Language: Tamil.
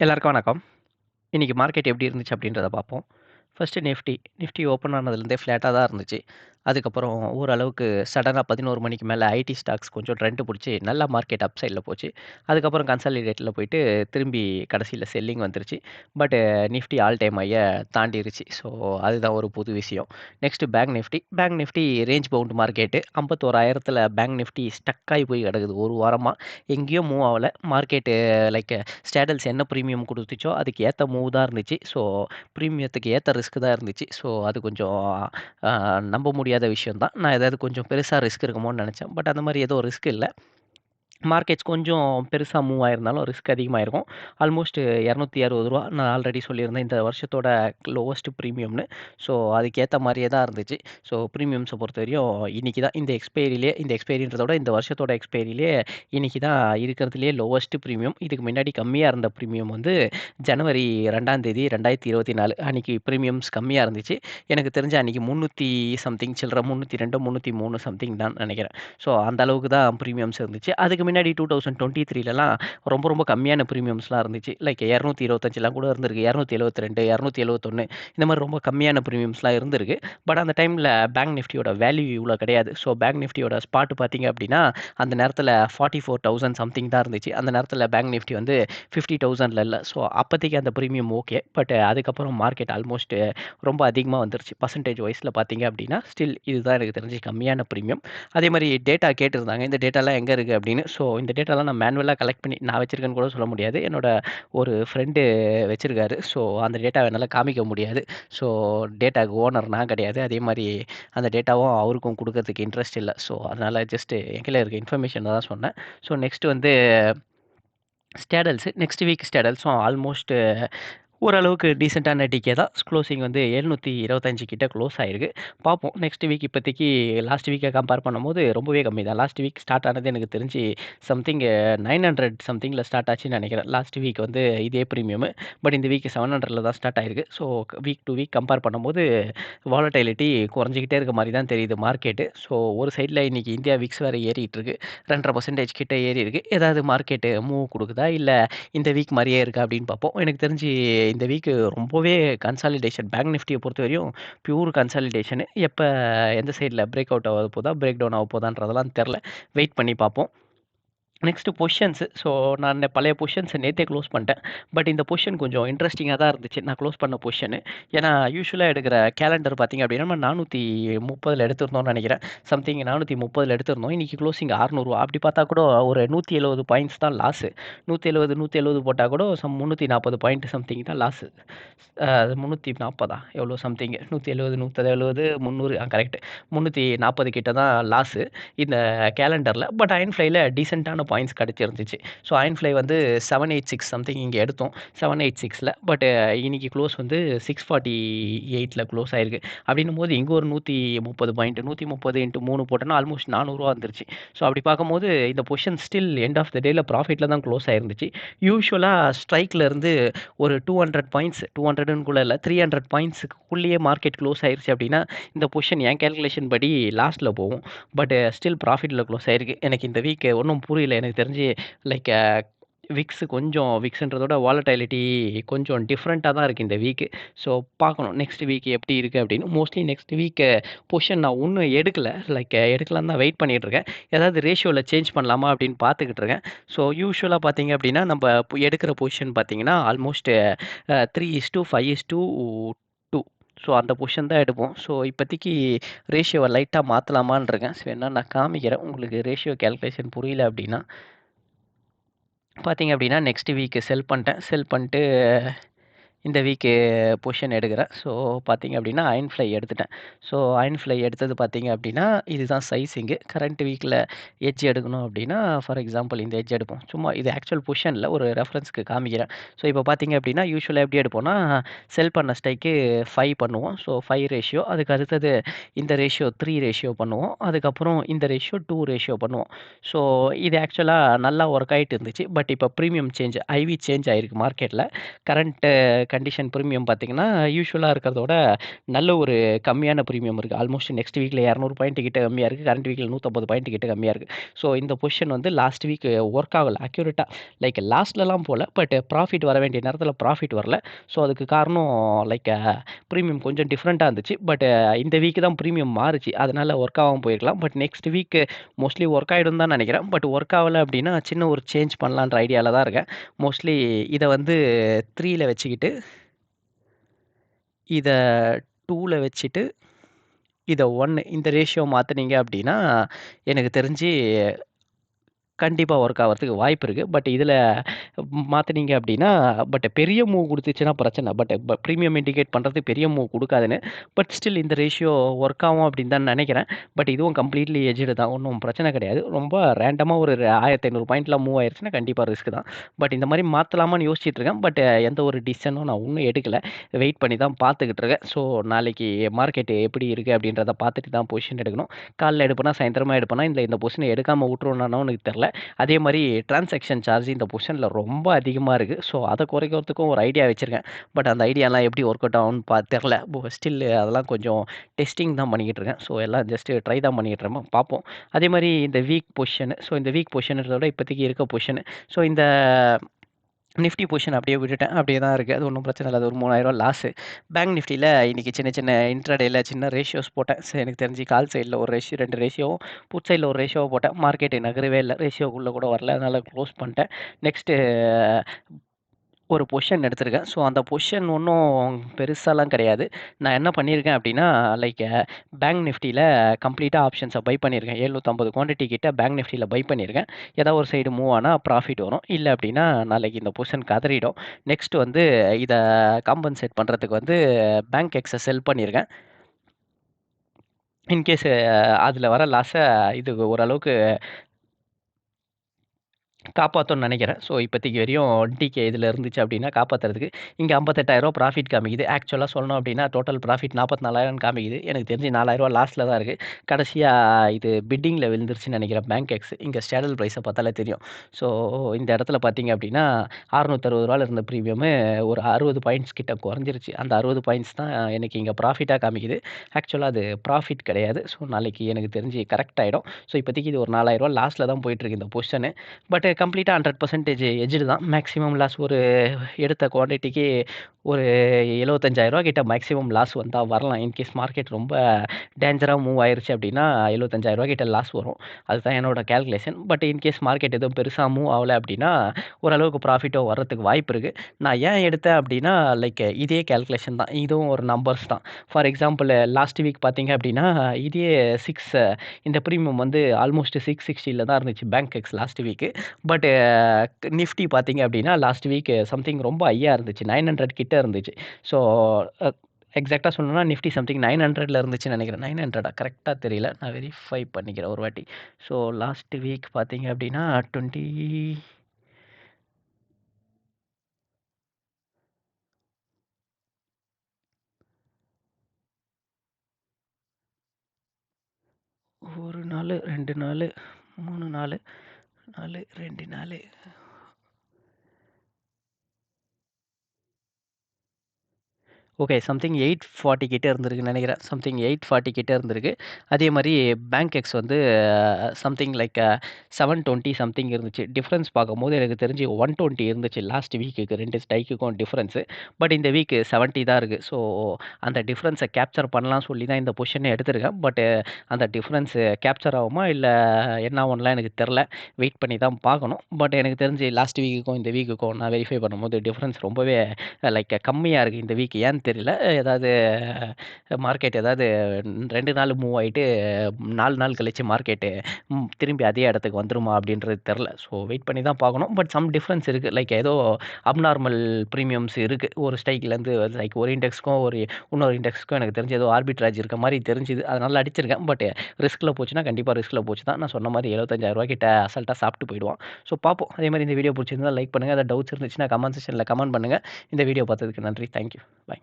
எல்லாருக்கும் வணக்கம். இன்னைக்கு மார்க்கெட் எப்படி இருந்துச்சு அப்படின்றத பார்ப்போம். First Nifty. நிஃப்டி ஓப்பன் ஆனதுலேருந்தே ஃப்ளாட்டாக தான் இருந்துச்சு. அதுக்கப்புறம் ஓரளவுக்கு சடனாக பதினோரு மணிக்கு மேலே ஐடி ஸ்டாக்ஸ் கொஞ்சம் ட்ரெண்ட் பிடிச்சி நல்லா மார்க்கெட் அப் சைடில் போச்சு. அதுக்கப்புறம் கன்சாலிடேட்டில் போயிட்டு திரும்பி கடைசியில் செல்லிங் வந்துருச்சு. பட் நிஃப்டி ஆல் டைம் ஐய தாண்டிருச்சு. ஸோ அதுதான் ஒரு புது விஷயம். Next bank Nifty. Bank Nifty range bound market 51,000த்துல bank Nifty stuck ஆகி போய் கிடக்குது ஒரு வாரமாக எங்கேயும் மூவ் ஆகலை மார்க்கெட்டு லைக் ஸ்டேடல்ஸ் என்ன ப்ரீமியம் கொடுத்துச்சோ அதுக்கு ஏற்ற மூவ் தான் இருந்துச்சு. ஸோ ப்ரீமியத்துக்கு ஏற்ற ரிஸ்க் தான் இருந்துச்சு. ஸோ அது கொஞ்சம் நம்ப முடியும் முடியாத விஷயம் தான். நான் ஏதாவது கொஞ்சம் பெருசாக ரிஸ்க் இருக்குமோன்னு நினச்சேன் பட் அந்த மாதிரி எதுவும் ரிஸ்க் இல்லை மார்க்கெட்ஸ் கொஞ்சம் பெருசாக மூவ் ஆயிருந்தாலும் ரிஸ்க் அதிகமாயிருக்கும். ஆல்மோஸ்ட் இரநூத்தி அறுபது ரூபா நான் ஆல்ரெடி சொல்லியிருந்தேன் இந்த வருஷத்தோட லோவஸ்ட் ப்ரீமியம்னு ஸோ அதுக்கேற்ற மாதிரியே தான் இருந்துச்சு. ஸோ பிரீமியம்ஸ பொறுத்தவரையும் இன்னைக்கு தான் இந்த எக்ஸ்பைரியிலே இந்த எக்ஸ்பைரின்றதோட இந்த வருஷத்தோட எக்ஸ்பைரியிலே இன்னைக்கு தான் இருக்கிறதுலே லோவஸ்ட் ப்ரீமியம் இதுக்கு முன்னாடி கம்மியாக இருந்த ப்ரீமியம் வந்து ஜனவரி ரெண்டாம் தேதி 2024 அன்னைக்கு பிரீமியம்ஸ் கம்மியா இருந்துச்சு. எனக்கு தெரிஞ்ச அன்றைக்கி முந்நூற்றி சம்திங் சில்லற முந்நூற்றி ரெண்டு முந்நூற்றி மூணு சம்திங் தான் நினைக்கிறேன் ஸோ அந்த அளவுக்கு தான் ப்ரீமியம்ஸ் இருந்துச்சு. அதுக்கு முன்னாடி 2023லலாம் ரொம்ப ரொம்ப கம்மியான ப்ரீமியம்ஸ்லாம் இருந்துச்சு. லைக் 225லாம் கூட இருந்திருக்கு. 272 271 இந்த மாதிரி ரொம்ப கம்மியான ப்ரீமியம்ஸ்லாம் இருந்திருக்கு. பட் அந்த டைமில் பேங்க் நிஃப்டியோட வேல்யூ இவ்வளோ கிடையாது. ஸோ பேங்க் நிஃப்டியோட ஸ்பாட் பார்த்தீங்க அப்படின்னா, அந்த நேரத்தில் ஃபார்ட்டி ஃபோர் தௌசண்ட் சம்திங் தான் இருந்துச்சு. அந்த நேரத்தில் பேங்க் நிஃப்டி வந்து ஃபிஃப்டி தௌசண்டில் இல்லை ஸோ அப்போதைக்கு அந்த ப்ரீமியம் ஓகே. பட் அதுக்கப்புறம் மார்க்கெட் ஆல்மோஸ்ட் ரொம்ப அதிகமாக வந்துருச்சு. பர்சன்டேஜ் வைஸில் பார்த்தீங்க அப்படின்னா, ஸ்டில் இதுதான் எனக்கு தெரிஞ்சு கம்மியான ப்ரீமியம் அதே மாதிரி டேட்டா கேட்டிருந்தாங்க. இந்த டேட்டாலாம் எங்கே இருக்குது அப்படின்னு. ஸோ ஸோ இந்த டேட்டாலாம் நான் மேனுவலாக கலெக்ட் பண்ணி நான் வச்சுருக்கேன்னு கூட சொல்ல முடியாது. என்னோட ஒரு ஃப்ரெண்டு வச்சுருக்காரு ஸோ அந்த டேட்டாவை என்னால் காமிக்க முடியாது. ஸோ டேட்டாக்கு ஓனர் நான் கிடையாது. அதே மாதிரி அந்த டேட்டாவும் அவருக்கும் கொடுக்கறதுக்கு இன்ட்ரெஸ்ட் இல்லை ஸோ அதனால் ஜஸ்ட்டு என் இருக்க இன்ஃபர்மேஷன் தான் சொன்னேன். ஸோ நெக்ஸ்ட் வந்து ஸ்டேடல்ஸ். நெக்ஸ்ட் வீக் ஸ்டேடல்ஸும் ஆல்மோஸ்ட்டு ஓரளவுக்கு டீசெண்டான டிகே தான். க்ளோசிங் வந்து ஏழ்நூற்றி இருபத்தஞ்சு கிட்டே க்ளோஸ் ஆயிருக்கு. பார்ப்போம். நெக்ஸ்ட் வீக் இப்போதைக்கு லாஸ்ட் வீக்கை கம்பேர் பண்ணும்போது ரொம்பவே கம்மி தான். லாஸ்ட் வீக் ஸ்டார்ட் ஆனது எனக்கு தெரிஞ்சு சம்திங் 900 சம்திங்ல ஸ்டார்ட் ஆச்சுன்னு நினைக்கிறேன் லாஸ்ட் வீக் வந்து இதே ப்ரீமியம் பட் இந்த வீக் 700ல தான் ஸ்டார்ட் ஆயிருக்கு. So week to week compare பண்ணும்போது வாலடைலிட்டி குறைஞ்சிக்கிட்டே இருக்க மாதிரி தான் தெரியுது மார்க்கெட்டு. ஸோ ஒரு சைடில் இன்றைக்கி இந்தியா விக்ஸ் வேறு ஏறிட்டு இருக்கு. 2.5% ஏறி இருக்கு. ஏதாவது மார்க்கெட்டு மூவ் கொடுக்குதா இல்லை இந்த வீக் மாதிரியே இருக்கா? அப்படின்னு பார்ப்போம். எனக்கு தெரிஞ்சு இந்த வீக் ரொம்பவே கன்சாலிடேஷன் பேங்க் நிஃப்டிய பொறுத்தவரையும் பியூர் கன்சாலிடேஷனு எப்போ எந்த சைடில் பிரேக் அவுட் ஆக போதா? பிரேக் டவுன் ஆக போதான்றதெல்லாம் தெரில வெயிட் பண்ணி பார்ப்போம். Next positions. ஸோ நான் பழைய பொஷன்ஸை நேற்றே க்ளோஸ் பண்ணிட்டேன். பட் இந்த பொஷன் கொஞ்சம் இன்ட்ரெஸ்டிங்காக தான் இருந்துச்சு. நான் க்ளோஸ் பண்ண பொஷனு ஏன்னா யூஸ்வலாக எடுக்கிற கேலண்டர் பார்த்திங்க அப்படின்னா, நம்ம 430ல எடுத்திருந்தோம்னு நினைக்கிறேன் சம்திங் 430ல எடுத்திருந்தோம். இன்னைக்கு க்ளோசிங் 600 அப்படி பார்த்தா கூட ஒரு 170 பாயிண்ட்ஸ் தான் லாஸு. நூற்றி எழுது நூற்றி எழுபது போட்டால் கூட சம் 340 பாயிண்ட் சம்திங் தான் லாஸு. அ 340ஆ? எவ்வளோ சம்திங் 170 170 300 ஆ கரெக்ட். 340 கிட்ட தான் லாஸு இந்த கேலண்டரில் பட் அயர்ன் ஃப்ளைல டீசெண்டான பாயிண்ட்ஸ் கிடச்சிருந்துச்சு ஸோ அயன் ஃப்ளை வந்து 786 சம்திங் இங்கே எடுத்தோம். 786ல பட் இன்றைக்கி க்ளோஸ் வந்து 648ல க்ளோஸ் ஆயிருக்கு. அப்படின்னும்போது இங்கே ஒரு 130 பாயிண்ட் நூற்றி முப்பது இன்ட்டு மூணு போட்டோன்னா ஆல்மோஸ்ட் நானூறுவா வந்துருச்சு. ஸோ அப்படி பார்க்கும்போது இந்த position still end of the டேயில் ப்ராஃபிட்டில் தான் க்ளோஸ் ஆயிருந்துச்சு. யூஷுவலாக ஸ்ட்ரைக்ல இருந்து ஒரு 200 பாயிண்ட்ஸ் 200ன்னு கூட இல்ல 300 பாயிண்ட்ஸ்க்குள்ளேயே மார்க்கெட் க்ளோஸ் ஆயிருச்சு அப்படின்னா, இந்த பொசிஷன் என் கால்குலேஷன் படி லாஸ்ட்டில் போகும். பட் ஸ்டில் ப்ராஃபிட்டில் க்ளோஸ் ஆயிருக்கு. எனக்கு இந்த வீக் ஒன்றும் புரியல. எனக்கு தெரிஞ்சு லைக் விக்ஸ் கொஞ்சம் விக்ஸுன்றதோட வாலட்டைலிட்டி கொஞ்சம் டிஃப்ரெண்ட்டாக தான் இருக்குது இந்த வீக்கு ஸோ பார்க்கணும். நெக்ஸ்ட் வீக் எப்படி இருக்குது அப்படின்னு. மோஸ்ட்லி நெக்ஸ்ட் வீக்கு பொசிஷன் நான் ஒன்றும் எடுக்கலை லைக் எடுக்கலான்னு தான் வெயிட் பண்ணிகிட்ருக்கேன் இருக்கேன். ஏதாவது ரேஷியோவில் சேஞ்ச் பண்ணலாமா அப்படின்னு பார்த்துக்கிட்டு இருக்கேன். ஸோ யூஸ்வலாக பார்த்தீங்க அப்படின்னா, நம்ம எடுக்கிற பொசிஷன் பார்த்தீங்கன்னா, ஆல்மோஸ்ட் அ 3:5:2 ஸோ அந்த பொசிஷன் தான் எடுப்போம். ஸோ இப்போதைக்கு ரேஷியோவை லைட்டாக மாற்றலாமான்னு இருக்கேன். ஸோ என்ன நான் காமிக்கிறேன். உங்களுக்கு ரேஷியோ கால்குலேஷன் புரியல அப்படின்னா. பார்த்தீங்க அப்படின்னா, நெக்ஸ்ட் வீக் செல் பண்ணிட்டேன். செல் பண்ணிட்டு இந்த வீக்கு பொஷன் எடுக்கிறேன். ஸோ பார்த்தீங்க அப்படின்னா, அயர்ன் ஃப்ளை எடுத்துட்டேன். ஸோ அயர்ன் ஃப்ளை எடுத்தது பார்த்தீங்க அப்படின்னா, இதுதான் சைஸிங்கு கரண்ட் வீக்கில் எட்ஜ் எடுக்கணும் அப்படின்னா, ஃபார் எக்ஸாம்பிள் இந்த எட்ஜ் எடுப்போம். சும்மா இது ஆக்சுவல் பொஷனில் ஒரு ரெஃபரன்ஸ்க்கு காமிக்கிறேன். ஸோ இப்போ பார்த்தீங்க அப்படின்னா, யூஸ்வலாக எப்படி எடுப்போம்னா, செல் பண்ண ஸ்டைக்கு ஃபைவ் பண்ணுவோம். So five ratio. அதுக்கு அடுத்தது இந்த ரேஷியோ த்ரீ ரேஷியோ பண்ணுவோம். அதுக்கப்புறம் இந்த ரேஷியோ டூ ரேஷியோ பண்ணுவோம். ஸோ இது ஆக்சுவலாக நல்லா ஒர்க் ஆகிட்டு இருந்துச்சு. பட் இப்போ ப்ரீமியம் சேஞ்ச் ஐவி சேஞ்ச் ஆகிருக்கு மார்க்கெட்டில் கரண்ட்டு கண்டிஷன் ப்ரீமியம் பார்த்தீங்கன்னா, யூஸ்வலாக இருக்கிறதோட நல்ல ஒரு கம்மியான ப்ரீமியம் இருக்குது ஆல்மோஸ்ட் நெக்ஸ்ட் வீக்கில் இரநூறு பாயிண்ட் கிட்ட கம்மியாக இருக்குது கரண்ட் வீக்கில் நூற்றம்பது பாயிண்ட் கிட்ட கம்மியாக இருக்குது ஸோ இந்த பொசிஷன் வந்து லாஸ்ட் வீக் ஒர்க் ஆகல. அக்யூரேட்டாக லைக் லாஸ்ட்லலாம் போகல பட் ப்ராஃபிட் வர வேண்டிய நேரத்தில் ப்ராஃபிட் வரல. ஸோ அதுக்கு காரணம் லைக் ப்ரீமியம் கொஞ்சம் டிஃப்ரெண்ட்டாக இருந்துச்சு. பட் இந்த வீக் தான் ப்ரீமியம் மாறுச்சு. அதனால் ஒர்க் ஆகாமல் போயிருக்கலாம். But next week mostly work ஆகிடும் தான் நினைக்கிறேன் பட் ஒர்க் ஆகல அப்படின்னா சின்ன ஒரு சேஞ்ச் பண்ணலான்ற ஐடியாவில் தான் இருக்கேன். மோஸ்ட்லி இதை வந்து த்ரீயில் வச்சுக்கிட்டு இதை டூவில் வச்சுட்டு, இதை ஒன்று இந்த ரேஷியோ மாற்றுனீங்க அப்படின்னா எனக்கு தெரிஞ்சு கண்டிப்பாக ஒர்க் ஆகிறதுக்கு வாய்ப்பு இருக்குது பட் இதில் மாற்றினீங்க அப்படின்னா பட் பெரிய மூவ் கொடுத்துச்சுன்னா பிரச்சனை. பட் ப்ரீமியம் இண்டிகேட் பண்ணுறது பெரிய மூவ் கொடுக்காதுன்னு பட் ஸ்டில் இந்த ரேஷியோ ஒர்க் ஆகும் அப்படின்னு தான் நினைக்கிறேன் பட் இதுவும் கம்ப்ளீட்லி எஜ்டு தான். ஒன்றும் பிரச்சனை கிடையாது. ரொம்ப ரேண்டமாக ஒரு 1500 பாயிண்ட்லாம் மூவ் ஆயிடுச்சுன்னா கண்டிப்பாக ரிஸ்க் தான். பட் இந்த மாதிரி மாற்றலாமான்னு யோசிச்சுட்டு இருக்கேன். பட் எந்த ஒரு டிசிஷனும் நான் இன்னும் எடுக்கலை வெயிட் பண்ணி தான் பார்த்துக்கிட்டு இருக்கேன். ஸோ நாளைக்கு மார்க்கெட் எப்படி இருக்குது அப்படின்றத பார்த்துட்டு தான் பொசிஷன் எடுக்கணும். காலைல எடுப்பேனா, சாயந்தரமாக எடுப்பேனா, இந்த இந்த பொசிஷனை எடுக்காமல் விட்டுருவேனானும் எனக்கு தெரில அதே மாதிரி டிரான்சாக்ஷன் சார்ஜ் இந்த பொசிஷனில் ரொம்ப அதிகமாக இருக்குது ஸோ அதை குறைக்கிறதுக்கும் ஒரு ஐடியா வச்சுருக்கேன் பட் அந்த ஐடியாலாம் எப்படி ஒர்க் அவுட் ஆகும்னு பா தெரில ஸ்டில் அதெல்லாம் கொஞ்சம் டெஸ்டிங் தான் பண்ணிக்கிட்டு இருக்கேன். ஸோ எல்லாம் ஜஸ்ட்டு ட்ரை தான் பண்ணிக்கிட்டு இருக்கேன். பார்ப்போம். அதே மாதிரி இந்த வீக் பொசிஷன் ஸோ இந்த வீக் பொசிஷன்றதோட விட இப்போதைக்கு இருக்க பொசிஷன் ஸோ இந்த நிஃப்டி பொசிஷன் அப்படியே விட்டுட்டேன். அப்படியே தான் இருக்குது அது ஒன்றும் பிரச்சனை இல்லை அது ஒரு மூணாயிரம் லாஸு. பேங்க் நிஃப்டியில் இன்றைக்கி சின்ன சின்ன இன்ட்ராடேயில் சின்ன ரேஷியோஸ் போட்டேன். ஸோ எனக்கு தெரிஞ்சு கால் சைடில் ஒரு ரேஷியோ ரெண்டு ரேஷியோவும், புட் சைடில் ஒரு ரேஷியோவை போட்டேன். மார்க்கெட் நகரவே இல்லை ரேஷியோக்குள்ளே கூட வரல. அதனால் க்ளோஸ் பண்ணிட்டேன். நெக்ஸ்ட்டு ஒரு பொஷன் எடுத்திருக்கேன். ஸோ அந்த பொஷன் ஒன்றும் பெருசாலாம் கிடையாது. நான் என்ன பண்ணியிருக்கேன் அப்படின்னா லைக் பேங்க் நிஃப்டியில் கம்ப்ளீட்டாக ஆப்ஷன்ஸை பை பண்ணியிருக்கேன். 750 குவான்டிட்டி கிட்ட பேங்க் நிஃப்டியில் பை பண்ணியிருக்கேன். ஏதாவது ஒரு சைடு மூவ் ஆனா ப்ராஃபிட் வரும். இல்லை அப்படின்னா நாளைக்கு இந்த பொஷன் கதறிடும். நெக்ஸ்ட் வந்து இதை காம்பன்சேட் பண்ணுறதுக்கு வந்து பேங்க் எக்ஸை செல் பண்ணியிருக்கேன். இன்கேஸ் அதில் வர லாஸை இது ஓரளவுக்கு காப்பாற்றணும்னு நினைக்கிறேன் ஸோ இப்போதைக்கு வரையும் டிகே இதில் இருந்துச்சு அப்படின்னா காப்பாற்றுறதுக்கு இங்கே ஐம்பத்தெட்டாயிரரூவா ப்ராஃபிட் காமிக்குது. ஆக்சுவலாக சொல்லணும் அப்படின்னா டோட்டல் ப்ராஃபிட் 44,000 காமிக்குது. எனக்கு தெரிஞ்சு நாலாயிரரூவா லாஸ்ட்டில் தான் இருக்குது கடைசியாக இது பிட்டிங்கில் விழுந்துருச்சுன்னு நினைக்கிறேன் பேங்க் எக்ஸ். இங்கே ஸ்டேடல் ப்ரைஸை பார்த்தாலே தெரியும். ஸோ இந்த இடத்துல பார்த்தீங்க அப்படின்னா அறுநூத்தறுபது ரூபாயில் இருந்த பிரீமியமு ஒரு 60 பாயிண்ட்ஸ் கிட்ட குறைஞ்சிருச்சு. அந்த 60 பாயிண்ட்ஸ் தான் எனக்கு இங்கே ப்ராஃபிட்டாக காமிக்குது. ஆக்சுவலாக அது ப்ராஃபிட் கிடையாது. ஸோ நாளைக்கு எனக்கு தெரிஞ்சு கரெக்ட் ஆகிடும் ஸோ இப்போதைக்கு இது ஒரு நாலாயிரரூவா லாஸ்ட்டில் தான் போயிட்டுருக்கு இந்த பொசிஷனு. பட் கம்ப்ளீட்டா 100% எட்ஜ்டு தான். மேக்ஸிமம் லாஸ் ஒரு எடுத்த குவான்டிட்டிக்கு ஒரு ரூ. 75,000 கிட்ட மேக்ஸிமம் லாஸ் வந்தால் வரலாம். இன்கேஸ் மார்க்கெட் ரொம்ப டேஞ்சராக மூவ் ஆயிருச்சு அப்படின்னா ரூ. 75,000 கிட்ட லாஸ் வரும். அதுதான் என்னோட கேல்குலேஷன் பட் இன்கேஸ் மார்க்கெட் எதுவும் பெருசாக மூவ் ஆகலை அப்படின்னா ஓரளவுக்கு ப்ராஃபிட்டோ வர்றதுக்கு வாய்ப்பு இருக்குது நான் ஏன் எடுத்தேன் அப்படின்னா லைக் இதே கால்குலேஷன் தான். இதுவும் ஒரு நம்பர்ஸ் தான். ஃபார் எக்ஸாம்பிள் லாஸ்ட் வீக் பார்த்தீங்க அப்படின்னா இதே சிக்ஸ் இந்த ப்ரீமியம் வந்து ஆல்மோஸ்ட் 660ல தான் இருந்துச்சு Bankex last week but Nifty பார்த்தீங்க அப்படின்னா லாஸ்ட் வீக் சம்திங் ரொம்ப ஐயா இருந்துச்சு. நைன் ஹண்ட்ரட் கிட்டே இருந்துச்சு. ஸோ எக்ஸாக்டாக சொல்லணும்னா நிஃப்டி சம்திங் 900ல இருந்துச்சுன்னு நெனைக்கிறேன். 900 கரெக்ட்டா தெரியல. நான் வெரிஃபை பண்ணிக்கிறேன் ஒரு வாட்டி. ஸோ லாஸ்ட் வீக் பார்த்தீங்க அப்படின்னா டுவெண்ட்டி ஒரு நாள் ரெண்டு நாள் மூணு நாள் నాలే రెండినాలే ஓகே. சம்திங் எயிட் ஃபார்ட்டி கிட்டே இருந்திருக்குன்னு நினைக்கிறேன் சம்திங் எயிட் ஃபார்ட்டி கிட்டே இருந்திருக்கு. அதே மாதிரி பேங்க் எக்ஸ் வந்து சம்திங் லைக் 720 சம்திங் இருந்துச்சு. டிஃப்ரென்ஸ் பார்க்கும்போது எனக்கு தெரிஞ்சு 120 இருந்துச்சு லாஸ்ட் வீக்குக்கு ரெண்டு ஸ்டைக்குக்கும் டிஃப்ரென்ஸு பட் இந்த வீக்கு செவன்ட்டி தான் இருக்குது ஸோ அந்த டிஃப்ரென்ஸை கேப்சர் பண்ணலாம் சொல்லி தான் இந்த பொசிஷன எடுத்திருக்கேன். பட் அந்த டிஃப்ரென்ஸு கேப்சர் ஆகுமா? இல்லை என்ன ஆகும்லாம் எனக்கு தெரில வெயிட் பண்ணி தான் பார்க்கணும். பட் எனக்கு தெரிஞ்சு லாஸ்ட் வீக்குக்கும் இந்த வீக்குக்கும் நான் வெரிஃபை பண்ணும்போது டிஃப்ரென்ஸ் ரொம்பவே லைக் கம்மியாக இருக்குது இந்த வீக். ஏன் தெரியல. ஏதாவது மார்க்கெட் ஏதாவது ரெண்டு நாள் மூவ் ஆகிட்டு நாலு நாள் கழிச்சு மார்க்கெட்டு திரும்பி அதே இடத்துக்கு வந்துருமா? அப்படின்றது தெரில ஸோ வெயிட் பண்ணி தான் பார்க்கணும். பட் சம் டிஃப்ரென்ஸ் இருக்குது லைக் ஏதோ அப்நார்மல் ப்ரீமியம்ஸ் இருக்குது ஒரு ஸ்ட்ரைக்லேருந்து லைக் ஒரு இண்டெக்ஸ்க்கும் ஒரு இன்னொரு இண்டெக்ஸ்க்கும் எனக்கு தெரிஞ்சு ஏதோ ஆர்பிட்ராஜ் இருக்க மாதிரி தெரிஞ்சுது. அதனால் அடிச்சிருக்கேன். பட் ரிஸ்க்கில் போச்சுன்னா கண்டிப்பாக ரிஸ்க்ல போச்சு தான். நான் சொன்ன மாதிரி ரூ. 75,000 கிட்ட சாப்பிட்டு சாப்ட்டு போயிடுவான். ஸோ பார்ப்போம். அதே மாதிரி இந்த வீடியோ பிடிச்சிருந்தா லைக் பண்ணுங்கள் ஏதாவது டவுட்ஸ் இருந்துச்சுன்னா கமெண்ட் செஷனில் கமெண்ட் பண்ணுங்கள் இந்த வீடியோ பார்த்ததுக்கு நன்றி. Thank you. பாய்.